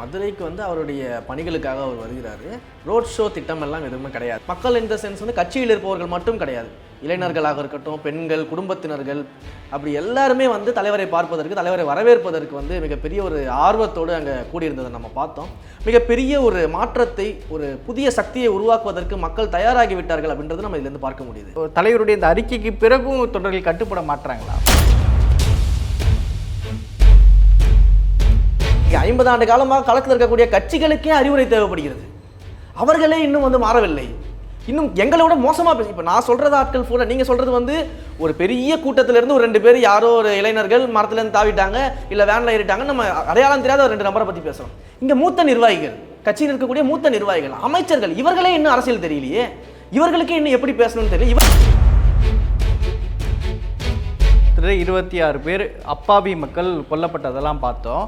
மதுரைக்கு வந்து அவருடைய பணிகளுக்காக அவர் வருகிறார். ரோட் ஷோ திட்டமெல்லாம் எதுவுமே கிடையாது. மக்கள் இந்த சென்ஸ் வந்து கட்சியில் இருப்பவர்கள் மட்டும் கிடையாது. இளைஞர்களாக இருக்கட்டும் பெண்கள் குடும்பத்தினர்கள் அப்படி எல்லாருமே வந்து தலைவரை பார்ப்பதற்கு தலைவரை வரவேற்பதற்கு வந்து மிகப்பெரிய ஒரு ஆர்வத்தோடு அங்கே கூடியிருந்ததை நம்ம பார்த்தோம். மிகப்பெரிய ஒரு மாற்றத்தை ஒரு புதிய சக்தியை உருவாக்குவதற்கு மக்கள் தயாராகி விட்டார்கள் அப்படின்றது நம்ம இதுலேருந்து பார்க்க முடியுது. ஒரு தலைவருடைய இந்த அறிக்கைக்கு பிறகும் தொண்டர்கள் கட்டுப்பட மாட்டாங்களா ஐம்பது ஆண்டு காலமாக களத்தில் இருக்கக்கூடிய கட்சிகளுக்கே அறிவுரை தேவைப்படுகிறது. அவர்களே இன்னும் வந்து மாறவில்லை. இன்னும் எங்களை விட மோசமாக பேசி இப்போ நான் சொல்கிறது ஆட்கள் ஃபுல்லாக நீங்கள் சொல்கிறது வந்து ஒரு பெரிய கூட்டத்திலேருந்து ஒரு ரெண்டு பேர் யாரோ ஒரு இளைஞர்கள் மரத்துலேருந்து தாவிட்டாங்க இல்லை வேனில் ஏறிட்டாங்க நம்ம அடையாளம் தெரியாத ஒரு ரெண்டு நம்பரை பற்றி பேசுகிறோம் இங்கே மூத்த நிர்வாகிகள் கட்சியில் இருக்கக்கூடிய மூத்த நிர்வாகிகள் அமைச்சர்கள் இவர்களே இன்னும் அரசியல் தெரியலையே. இவர்களுக்கே இன்னும் எப்படி பேசணும்னு தெரியல. இவர் இருபத்தி ஆறு பேர் அப்பாவி மக்கள் கொல்லப்பட்டதெல்லாம் பார்த்தோம்.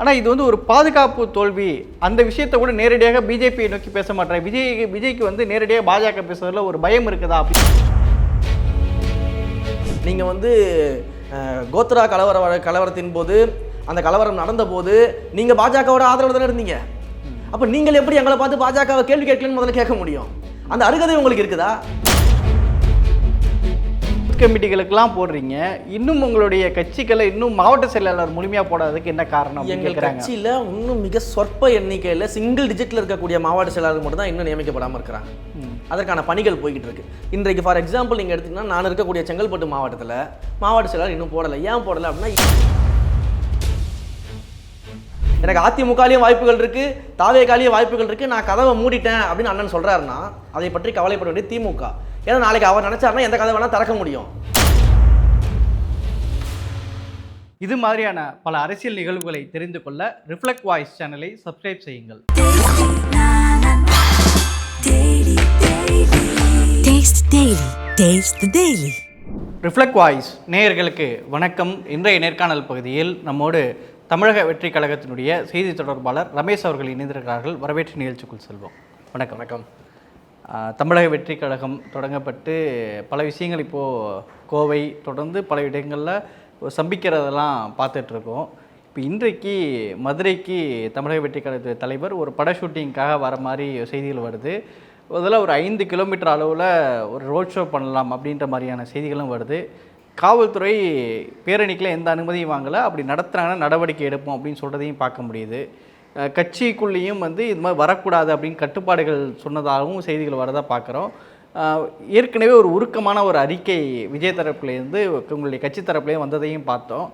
ஆனால் இது வந்து ஒரு பாதுகாப்பு தோல்வி. அந்த விஷயத்தை கூட நேரடியாக பிஜேபியை நோக்கி பேச மாட்டேன். விஜய் விஜய்க்கு வந்து நேரடியாக பாஜக பேசுறதுல ஒரு பயம் இருக்குதா? அப்படி நீங்கள் வந்து கோத்ரா கலவர கலவரத்தின் போது அந்த கலவரம் நடந்த போது நீங்கள் பாஜகவோட ஆதரவு தானே இருந்தீங்க? அப்போ நீங்கள் எப்படி எங்களை பார்த்து பாஜகவை கேள்வி கேட்கலன்னு முதல்ல கேட்க முடியும்? அந்த அருகதை உங்களுக்கு இருக்குதா? கமிட்டிகளுக்கெல்லாம் போடுறீங்க. இன்னும் உங்களுடைய கட்சிகளை இன்னும் மாவட்ட செயலாளர் முழுமையாக போடாததுக்கு என்ன காரணம் எங்கள் கட்சியில் இன்னும் மிக சொற்ப எண்ணிக்கையில் சிங்கிள் டிஜிட்டில் இருக்கக்கூடிய மாவட்ட செயலாளர் மட்டும் தான் இன்னும் நியமிக்கப்படாமல் இருக்கிறாங்க. அதற்கான பணிகள் போய்கிட்டு இருக்கு. இன்றைக்கு ஃபார் எக்ஸாம்பிள் நீங்கள் எடுத்தீங்கன்னா நான் இருக்கக்கூடிய செங்கல்பட்டு மாவட்டத்தில் மாவட்ட செயலாளர் இன்னும் போடலை. ஏன் போடலை அப்படின்னா எனக்கு அதிமுகலையும் வாய்ப்புகள் இருக்கு தாவேகாலையும் வாய்ப்புகள் இருக்கு. நான் கதவை மூடிட்டேன் அப்படின்னு அண்ணன் சொல்றாருன்னா அதை பற்றி கவலைப்பட வேண்டிய திமுக. ஏன்னா நாளைக்கு அவர் நினைச்சாருன்னா எந்த கதை வேணா திறக்க முடியும். இது மாதிரியான பல அரசியல் நிகழ்வுகளை தெரிந்து கொள்ள ரிஃப்ளெக்ட் வாய்ஸ் சேனலை சப்ஸ்கிரைப் செய்யுங்கள். Taste Daily. Taste the Daily. Reflect voice நேயர்களுக்கு வணக்கம். இன்றைய நேர்காணல் பகுதியில் நம்மோடு தமிழக வெற்றி கழகத்தினுடைய செய்தி தொடர்பாளர் ரமேஷ் அவர்கள் இணைந்திருக்கிறார்கள். வரவேற்று நிகழ்ச்சிக்குள் செல்வோம். வணக்கம். வணக்கம். தமிழக வெற்றி கழகம் தொடங்கப்பட்டு பல விஷயங்கள் இப்போது கோவை தொடர்ந்து பல இடங்களில் சம்பிக்கிறதெல்லாம் பார்த்துட்ருக்கோம். இப்போ இன்றைக்கு மதுரைக்கு தமிழக வெற்றி கழகத்து தலைவர் ஒரு பட ஷூட்டிங்காக வர மாதிரி செய்திகள் வருது. அதில் ஒரு ஐந்து கிலோமீட்டர் அளவில் ஒரு ரோட் ஷோ பண்ணலாம் அப்படின்ற மாதிரியான செய்திகளும் வருது. காவல்துறை பேரணிக்கில் எந்த அனுமதியும் வாங்கலை. அப்படி நடத்துகிறாங்கன்னா நடவடிக்கை எடுப்போம் அப்படின்னு சொல்கிறதையும் பார்க்க முடியுது. கட்சிக்குள்ளேயும் வந்து இது மாதிரி வரக்கூடாது அப்படின்னு கட்டுப்பாடுகள் சொன்னதாகவும் செய்திகள் வரதாக பார்க்குறோம். ஏற்கனவே ஒரு உருக்கமான ஒரு அறிக்கை விஜய் தரப்புலேருந்து உங்களுடைய கட்சி தரப்புலேயும் வந்ததையும் பார்த்தோம்.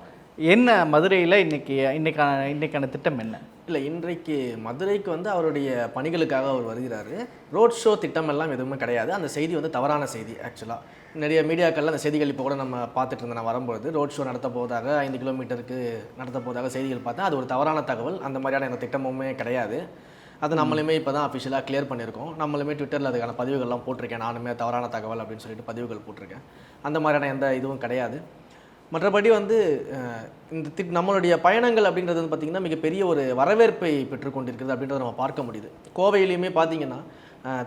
என்ன மதுரையில் இன்றைக்கி இன்றைக்கான இன்றைக்கான திட்டம் என்ன? இல்லை இன்றைக்கு மதுரைக்கு வந்து அவருடைய பணிகளுக்காக அவர் வருகிறாரு. ரோட் ஷோ திட்டம் எல்லாம் எதுவுமே கிடையாது. அந்த செய்தி வந்து தவறான செய்தி ஆக்சுவலாக நிறைய மீடியாக்கள்ல அந்த செய்திகள் இப்போ கூட நம்ம பார்த்துட்டு இருந்தோம் நான் வரும்பொழுது ரோட் ஷோ நடத்த போவதாக ஐந்து கிலோமீட்டருக்கு நடத்த போவதாக செய்திகள் பார்த்தேன் அது ஒரு தவறான தகவல். அந்த மாதிரியான எந்த திட்டமுமே கிடையாது. அது நம்மளுமே இப்போ தான் அஃபிஷியலாக கிளியர் பண்ணியிருக்கோம். நம்மளுமே ட்விட்டரில் அதுக்கான பதிவுகள்லாம் போட்டிருக்கேன். நானுமே தவறான தகவல் அப்படின்னு சொல்லிட்டு பதிவுகள் போட்டிருக்கேன். அந்த மாதிரியான எந்த இதுவும் கிடையாது. மற்றபடி வந்து இந்த தி நம்மளுடைய பயணங்கள் அப்படின்றது வந்து பார்த்திங்கன்னா மிகப்பெரிய ஒரு வரவேற்பை பெற்றுக்கொண்டிருக்கிறது அப்படின்றத நம்ம பார்க்க முடியுது. கோவையிலையுமே பார்த்தீங்கன்னா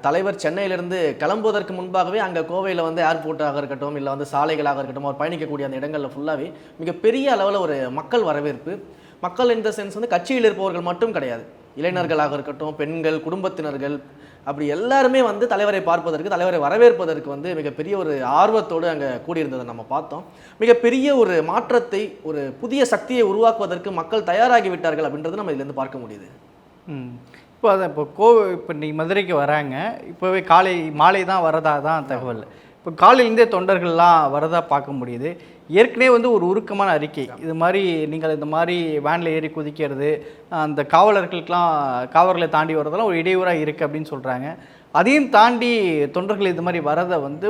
தலைவர் சென்னையிலேருந்து கிளம்புவதற்கு முன்பாகவே அங்கே கோவையில் வந்து ஏர்போர்ட்டாக இருக்கட்டும் இல்லை வந்து சாலைகளாக இருக்கட்டும் அவர் பயணிக்கக்கூடிய அந்த இடங்களில் ஃபுல்லாகவே மிகப்பெரிய அளவில் ஒரு மக்கள் வரவேற்பு. மக்கள் இந்த சென்ஸ் வந்து கட்சியில் இருப்பவர்கள் மட்டும் கிடையாது. இளைஞர்களாக இருக்கட்டும் பெண்கள் குடும்பத்தினர்கள் அப்படி எல்லாருமே வந்து தலைவரை பார்ப்பதற்கு தலைவரை வரவேற்பதற்கு வந்து மிகப்பெரிய ஒரு ஆர்வத்தோடு அங்கே கூடியிருந்ததை நம்ம பார்த்தோம். மிகப்பெரிய ஒரு மாற்றத்தை ஒரு புதிய சக்தியை உருவாக்குவதற்கு மக்கள் தயாராகி விட்டார்கள் அப்படின்றது நம்ம இதுலேருந்து பார்க்க முடியுது. ம். இப்போ அதான் இப்போ கோவை இப்போ இன்னைக்கு மதுரைக்கு வராங்க. இப்போவே காலை மாலை தான் வரதா தான் தகவல். இப்போ காலையிலேருந்தே தொண்டர்கள்லாம் வரதா பார்க்க முடியுது. ஏற்கனவே வந்து ஒரு உருக்கமான அறிக்கை. இது மாதிரி நீங்கள் இந்த மாதிரி வேனில் ஏறி குதிக்கிறது அந்த காவலர்களுக்கெல்லாம் காவலர்களை தாண்டி வரதெல்லாம் ஒரு இடையூறாக இருக்குது அப்படின்னு சொல்கிறாங்க அதையும் தாண்டி தொண்டர்கள் இது மாதிரி வரதை வந்து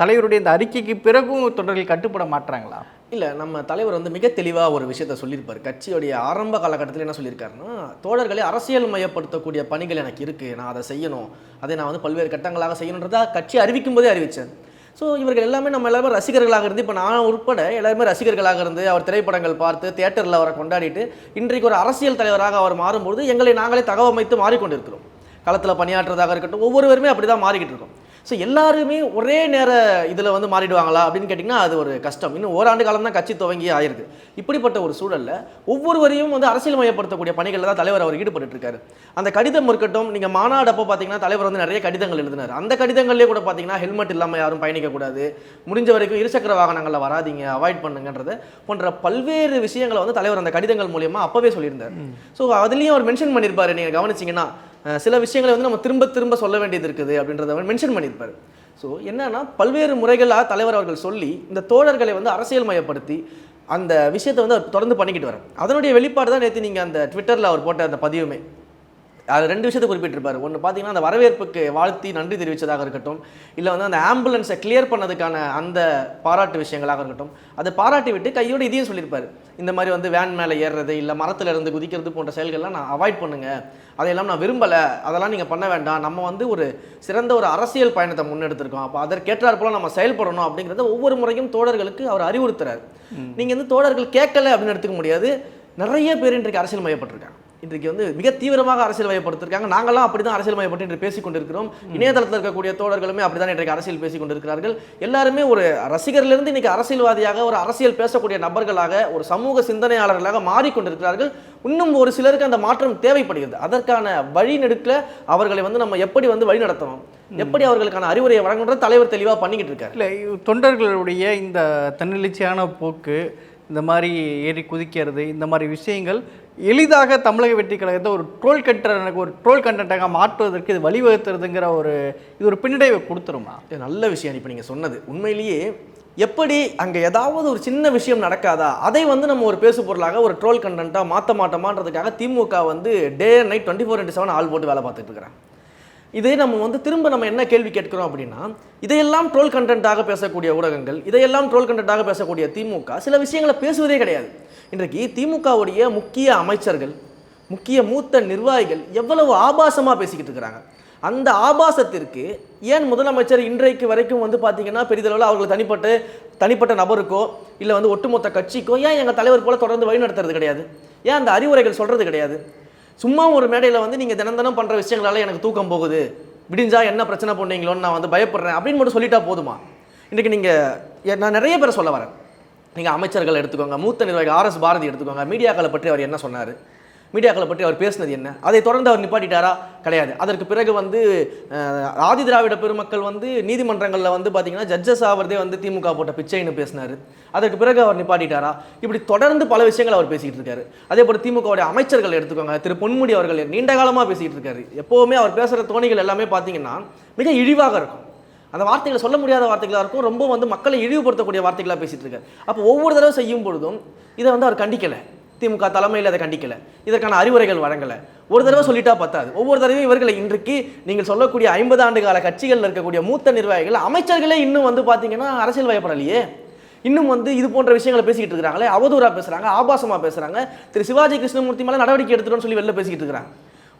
தலைவருடைய இந்த அறிக்கைக்கு பிறகும் தொண்டர்கள் கட்டுப்பட மாட்டுறாங்களா இல்லை நம்ம தலைவர் வந்து மிக தெளிவாக ஒரு விஷயத்த சொல்லியிருப்பார். கட்சியுடைய ஆரம்ப காலகட்டத்தில் என்ன சொல்லியிருக்காருன்னா தோழர்களை அரசியல் மயப்படுத்தக்கூடிய பணிகள் எனக்கு இருக்குது நான் அதை செய்யணும். அதை நான் வந்து பல்வேறு கட்டங்களாக செய்யணுன்றதா கட்சி அறிவிக்கும் போதே அறிவித்தேன் ஸோ இவர்கள் எல்லாமே நம்ம எல்லாருமே ரசிகர்களாக இருந்து இப்போ நான் உட்பட எல்லாருமே ரசிகர்களாக இருந்து அவர் திரைப்படங்கள் பார்த்து தேட்டரில் அவரை கொண்டாடிட்டு இன்றைக்கு ஒரு அரசியல் தலைவராக அவர் மாறும்போது எங்களை நாங்களே தகவமைத்து மாறிக்கொண்டிருக்கிறோம். களத்தில் பணியாற்றுறதாக இருக்கட்டும் ஒவ்வொருவருமே அப்படி தான் மாறிக்கிட்டு இருக்கோம். ஸோ எல்லாருமே ஒரே நேர இதில் வந்து மாறிடுவாங்களா அப்படின்னு கேட்டிங்கன்னா அது ஒரு கஷ்டம். இன்னும் ஓராண்டு காலம் தான் கட்சி துவங்கி ஆயிருக்கு இப்படிப்பட்ட ஒரு சூழல்ல ஒவ்வொருவரையும் வந்து அரசியல் மயப்படுத்தக்கூடிய பணிகளில் தான் தலைவர் அவர் ஈடுபட்டு இருக்காரு. அந்த கடிதம் இருக்கட்டும் நீங்கள் மாநாடு அப்போ பார்த்தீங்கன்னா தலைவர் வந்து நிறைய கடிதங்கள் எழுதினார். அந்த கடிதங்கள்லேயே கூட பார்த்தீங்கன்னா ஹெல்மெட் இல்லாமல் யாரும் பயணிக்கக்கூடாது முடிஞ்ச வரைக்கும் இருசக்கர வாகனங்களில் வராதீங்க அவாய்ட் பண்ணுங்கன்றது போன்ற பல்வேறு விஷயங்களை வந்து தலைவர் அந்த கடிதங்கள் மூலியமா அப்பவே சொல்லியிருந்தார். ஸோ அதுலேயும் அவர் மென்ஷன் பண்ணியிருப்பாரு. நீங்கள் கவனிச்சிங்கன்னா சில விஷயங்களை வந்து நம்ம திரும்ப திரும்ப சொல்ல வேண்டியது இருக்குது அப்படின்றத அவர் மென்ஷன் பண்ணியிருப்பாரு. ஸோ என்னன்னா பல்வேறு முறைகளாக தலைவர் அவர்கள் சொல்லி இந்த தோழர்களை வந்து அரசியல் மயப்படுத்தி அந்த விஷயத்தை வந்து அவர் தொடர்ந்து பண்ணிக்கிட்டு வரார் அதனுடைய வெளிப்பாடு தான் நேற்று நீங்கள் அந்த ட்விட்டரில் அவர் போட்ட அந்த பதிவுமே. அது ரெண்டு விஷயத்தை குறிப்பிட்டிருப்பாரு. ஒன்று பார்த்தீங்கன்னா அந்த வரவேற்புக்கு வாழ்த்தி நன்றி தெரிவித்ததாக இருக்கட்டும் இல்லை வந்து அந்த ஆம்புலன்ஸை கிளியர் பண்ணதுக்கான அந்த பாராட்டு விஷயங்களாக இருக்கட்டும் அதை பாராட்டி விட்டு கையோடு இதையும் சொல்லியிருப்பார். இந்த மாதிரி வந்து வேன் மேலே ஏறுறது இல்லை மரத்துல இருந்து குதிக்கிறது போன்ற செயல்கள்லாம் நான் அவாய்ட் பண்ணுங்க. அதையெல்லாம் நான் விரும்பலை. அதெல்லாம் நீங்கள் பண்ண வேண்டாம். நம்ம வந்து ஒரு சிறந்த ஒரு அரசியல் பயணத்தை முன்னெடுத்திருக்கோம். அப்போ அதற்கேற்றாற் போல நம்ம செயல்படணும் அப்படிங்கிறத ஒவ்வொரு முறையும் தோழர்களுக்கு அவர் அறிவுறுத்துறாரு. நீங்கள் வந்து தோழர்கள் கேட்கல அப்படின்னு எடுத்துக்க முடியாது. நிறைய பேர் இன்றைக்கு அரசியல் மயப்பட்டிருக்காங்க. இன்றைக்கு வந்து மிக தீவிரமாக அரசியல் மயப்படுத்திருக்காங்க நாங்களாம் அப்படி தான் அரசியல் மயப்பட்டு இன்று பேசிக் கொண்டிருக்கிறோம் இணையதளத்தில் இருக்கக்கூடிய தோழர்களுமே அப்படி தான் இன்றைக்கு அரசியல் பேசிக் கொண்டிருக்கிறார்கள் எல்லாருமே ஒரு ரசிகர்லேருந்து இன்னைக்கு அரசியல்வாதியாக ஒரு அரசியல் பேசக்கூடிய நபர்களாக ஒரு சமூக சிந்தனையாளர்களாக மாறிக்கொண்டிருக்கிறார்கள். இன்னும் ஒரு சிலருக்கு அந்த மாற்றம் தேவைப்படுகிறது. அதற்கான வழி நெடுக்கில் அவர்களை வந்து நம்ம எப்படி வந்து வழி நடத்தணும் எப்படி அவர்களுக்கான அறிவுரையை வழங்கணுன்ற தலைவர் தெளிவாக பண்ணிக்கிட்டு இருக்காரு. இல்லை தொண்டர்களுடைய இந்த தன்னெழுச்சியான போக்கு இந்த மாதிரி ஏறி குதிக்கிறது இந்த மாதிரி விஷயங்கள் எளிதாக தமிழக வெற்றி கழகத்தை ஒரு ட்ரோல் எனக்கு ஒரு ட்ரோல் கண்டென்ட்டாக மாற்றுவதற்கு இது வழிவகுத்துறதுங்கிற ஒரு இது ஒரு பின்னடைவை கொடுத்துருமா? இது நல்ல விஷயம் இப்போ நீங்கள் சொன்னது. உண்மையிலேயே எப்படி அங்கே ஏதாவது ஒரு சின்ன விஷயம் நடக்காதா? அதை வந்து நம்ம ஒரு பேசு பொருளாக ஒரு ட்ரோல் கண்டென்ட்டாக மாற்ற மாட்டோமான்றதுக்காக திமுக வந்து day and night twenty four into seven ஆள் போட்டு வேலை பார்த்துட்டு இருக்கிறேன் இதே நம்ம வந்து திரும்ப நம்ம என்ன கேள்வி கேட்கிறோம் அப்படின்னா இதையெல்லாம் ட்ரோல் கண்டென்ட்டாக பேசக்கூடிய ஊடகங்கள் இதையெல்லாம் ட்ரோல் கண்டென்ட்டாக பேசக்கூடிய திமுக சில விஷயங்களை பேசுவதே கிடையாது. இன்றைக்கு திமுகவுடைய முக்கிய அமைச்சர்கள் முக்கிய மூத்த நிர்வாகிகள் எவ்வளவு ஆபாசமாக பேசிக்கிட்டு இருக்கிறாங்க. அந்த ஆபாசத்திற்கு ஏன் முதலமைச்சர் இன்றைக்கு வரைக்கும் வந்து பார்த்தீங்கன்னா பெரிதளவில் அவர்கள் தனிப்பட்ட தனிப்பட்ட நபருக்கோ இல்லை வந்து ஒட்டுமொத்த கட்சிக்கோ ஏன் எங்கள் தலைவர் போல தொடர்ந்து வழிநடத்துறது கிடையாது? ஏன் அந்த அறிவுரைகள் சொல்கிறது கிடையாது? சும்மா ஒரு மேடையில் வந்து நீங்கள் தினம் தினம் பண்ணுற விஷயங்களால எனக்கு தூக்கம் போகுது. விடிஞ்சா என்ன பிரச்சனை பண்ணீங்களோன்னு நான் வந்து பயப்படுறேன் அப்படின்னு மட்டும் சொல்லிட்டா போதுமா? இன்றைக்கு நீங்கள் நான் நிறைய பேரை சொல்ல வரேன். நீங்கள் அமைச்சர்கள் எடுத்துக்கோங்க மூத்த நிர்வாகி ஆர்எஸ் பாரதி எடுத்துக்கோங்க. மீடியாக்களை பற்றி அவர் என்ன சொன்னார்? மீடியாக்களை பற்றி அவர் பேசினது என்ன? அதை தொடர்ந்து அவர் நிப்பாட்டிட்டாரா? கிடையாது. அதற்கு பிறகு வந்து ஆதி திராவிட பெருமக்கள் வந்து நீதிமன்றங்களில் வந்து பார்த்தீங்கன்னா ஜட்ஜஸ் ஆவதே வந்து திமுக போட்ட பிச்சைன்னு பேசினார். அதற்கு பிறகு அவர் நிப்பாட்டிட்டாரா? இப்படி தொடர்ந்து பல விஷயங்கள் அவர் பேசிகிட்டு இருக்காரு. அதே போல் திமுகவுடைய அமைச்சர்கள் எடுத்துக்கோங்க திரு பொன்முடி அவர்கள் நீண்ட காலமாக பேசிகிட்டு இருக்காரு. எப்போவுமே அவர் பேசுகிற தோணிகள் எல்லாமே பார்த்தீங்கன்னா மிக இழிவாக இருக்கும். அந்த வார்த்தைகளை சொல்ல முடியாத வார்த்தைகளாக இருக்கும் ரொம்ப வந்து மக்களை இழிவுபடுத்தக்கூடிய வார்த்தைகளாக பேசிகிட்டு இருக்காரு. அப்போ ஒவ்வொரு தடவை செய்யும் பொழுதும் இதை வந்து அவர் கண்டிக்கலை. திமுக தலைமையில் அதை கண்டிக்கலை. இதற்கான அறிவுரைகள் வழங்கலை. ஒரு தடவை சொல்லிட்டா பத்தாது. ஒவ்வொரு தடவையும் இவர்களை இன்றைக்கு நீங்கள் சொல்லக்கூடிய ஐம்பது ஆண்டு கால கட்சிகளில் இருக்கக்கூடிய மூத்த நிர்வாகிகள் அமைச்சர்களே இன்னும் வந்து பார்த்தீங்கன்னா அரசியல் வயப்படலையே. இன்னும் வந்து இது போன்ற விஷயங்களை பேசிக்கிட்டு இருக்கிறாங்களே அவதூறாக பேசுகிறாங்க ஆபாசமாக பேசுகிறாங்க திரு சிவாஜி கிருஷ்ணமூர்த்தி மேலே நடவடிக்கை எடுத்துட்டோம்னு சொல்லி வெளில பேசிக்கிட்டு இருக்கிறாங்க.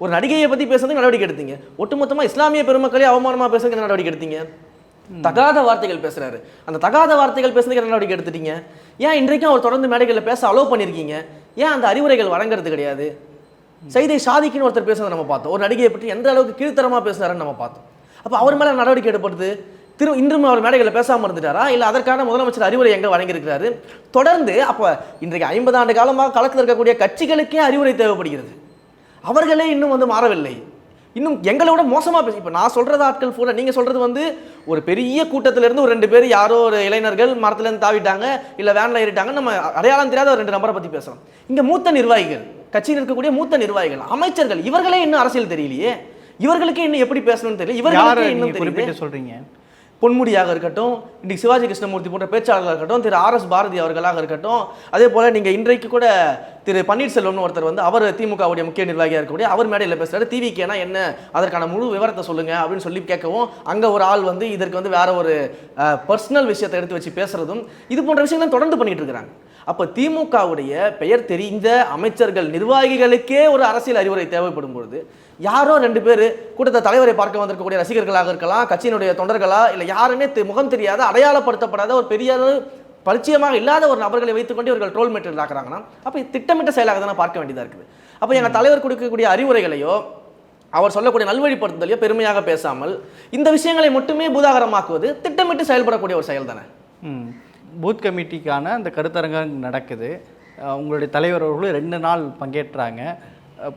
ஒரு நடிகையை பற்றி பேசுறதுக்கு நடவடிக்கை எடுத்தீங்க. ஒட்டுமொத்தமாக இஸ்லாமிய பெருமக்களே அவமானமாக பேசுறதுக்கு என்ன நடவடிக்கை எடுத்தீங்க? தகாத வார்த்தைகள் பேசுறாரு. அந்த தகாத வார்த்தைகள் பேசுறதுக்கு என்ன நடவடிக்கை எடுத்துட்டீங்க? ஏன் இன்றைக்கும் அவர் தொடர்ந்து மேடைகளில் பேச அலோவ் பண்ணியிருக்கீங்க ஏன் அந்த அறிவுரைகள் வழங்குறது கிடையாது? செய்தை சாதிக்குன்னு ஒருத்தர் பேசுனதை நம்ம பார்த்தோம். ஒரு நடிகையை பற்றி எந்த அளவுக்கு கீழ்த்தரமாக பேசுனாருன்னு நம்ம பார்த்தோம். அப்போ அவர் மேலே நடவடிக்கை எடுப்படுது திரு இன்றும் அவர் மேடைகளில் பேசாமல் இருந்துட்டாரா? இல்லை அதற்கான முதலமைச்சர் அறிவுரை எங்கே வழங்கியிருக்கிறாரு? தொடர்ந்து அப்போ இன்றைக்கு ஐம்பது ஆண்டு காலமாக களத்தில் இருக்கக்கூடிய கட்சிகளுக்கே அறிவுரை தேவைப்படுகிறது. அவர்களே இன்னும் வந்து மாறவில்லை. இன்னும் எங்களை விட மோசமாக பேசி இப்போ நான் சொல்கிறது ஆட்கள் கூட நீங்கள் சொல்கிறது வந்து ஒரு பெரிய கூட்டத்துல இருந்து ஒரு ரெண்டு பேர் யாரோ ஒரு இளைஞர்கள் மரத்துலேருந்து தாவிட்டாங்க இல்லை வேனில் ஏறிட்டாங்க நம்ம அடையாளம் தெரியாத ஒரு ரெண்டு நபரை பற்றி பேசுகிறோம் இங்கே மூத்த நிர்வாகிகள் கட்சியில் இருக்கக்கூடிய மூத்த நிர்வாகிகள் அமைச்சர்கள் இவர்களே இன்னும் அரசியல் தெரியலையே. இவர்களுக்கே இன்னும் எப்படி பேசணும்னு தெரியல. இவர்களுக்கே இன்னும் குறிப்பிட்டு சொல்றீங்க? பொன்முடியாக இருக்கட்டும் இன்றைக்கு சிவாஜி கிருஷ்ணமூர்த்தி போன்ற பேச்சாளர்களாக இருக்கட்டும் திரு ஆர் எஸ் பாரதி அவர்களாக இருக்கட்டும் அதே போல் நீங்கள் இன்றைக்கு கூட திரு பன்னீர்செல்வம்னு ஒருத்தர் வந்து அவர் திமுகவுடைய முக்கிய நிர்வாகியாக இருக்கக்கூடிய அவர் மேடையில் பேசுறாரு. டிவிக்கேனா என்ன? அதற்கான முழு விவரத்தை சொல்லுங்கள் அப்படின்னு சொல்லி கேட்கவும் அங்கே ஒரு ஆள் வந்து இதற்கு வந்து வேற ஒரு பர்சனல் விஷயத்தை எடுத்து வச்சு பேசுகிறதும் இது போன்ற விஷயங்கள் தொடர்ந்து பண்ணிகிட்டு இருக்கிறாங்க. அப்போ திமுகவுடைய பெயர் தெரிந்த அமைச்சர்கள் நிர்வாகிகளுக்கே ஒரு அரசியல் அறிவுரை தேவைப்படும் பொழுது யாரோ ரெண்டு பேர் கூட்டத்தை தலைவரை பார்க்க வந்திருக்கக்கூடிய ரசிகர்களாக இருக்கலாம் கட்சியினுடைய தொண்டர்களா இல்லை யாருமே தெ- முகம் தெரியாத அடையாளப்படுத்தப்படாத ஒரு பெரிய பரிச்சயமாக இல்லாத ஒரு நபர்களை வைத்துக்கொண்டு இவர்கள் ட்ரோல் மெட்டீரியல் ஆக்குறாங்கன்னா அப்போ திட்டமிட்ட செயலாக தானே பார்க்க வேண்டியதாக இருக்குது. அப்போ எங்கள் தலைவர் கொடுக்கக்கூடிய அறிவுரைகளையோ அவர் சொல்லக்கூடிய நல்வழிப்படுத்துதலையோ பெருமையாக பேசாமல் இந்த விஷயங்களை மட்டுமே பூதாகரமாக்குவது திட்டமிட்டு செயல்படக்கூடிய ஒரு செயல் தானே. பூத் கமிட்டிக்கான அந்த கருத்தரங்கம் நடக்குது. உங்களுடைய தலைவர் அவர்களும் ரெண்டு நாள் பங்கேற்றாங்க.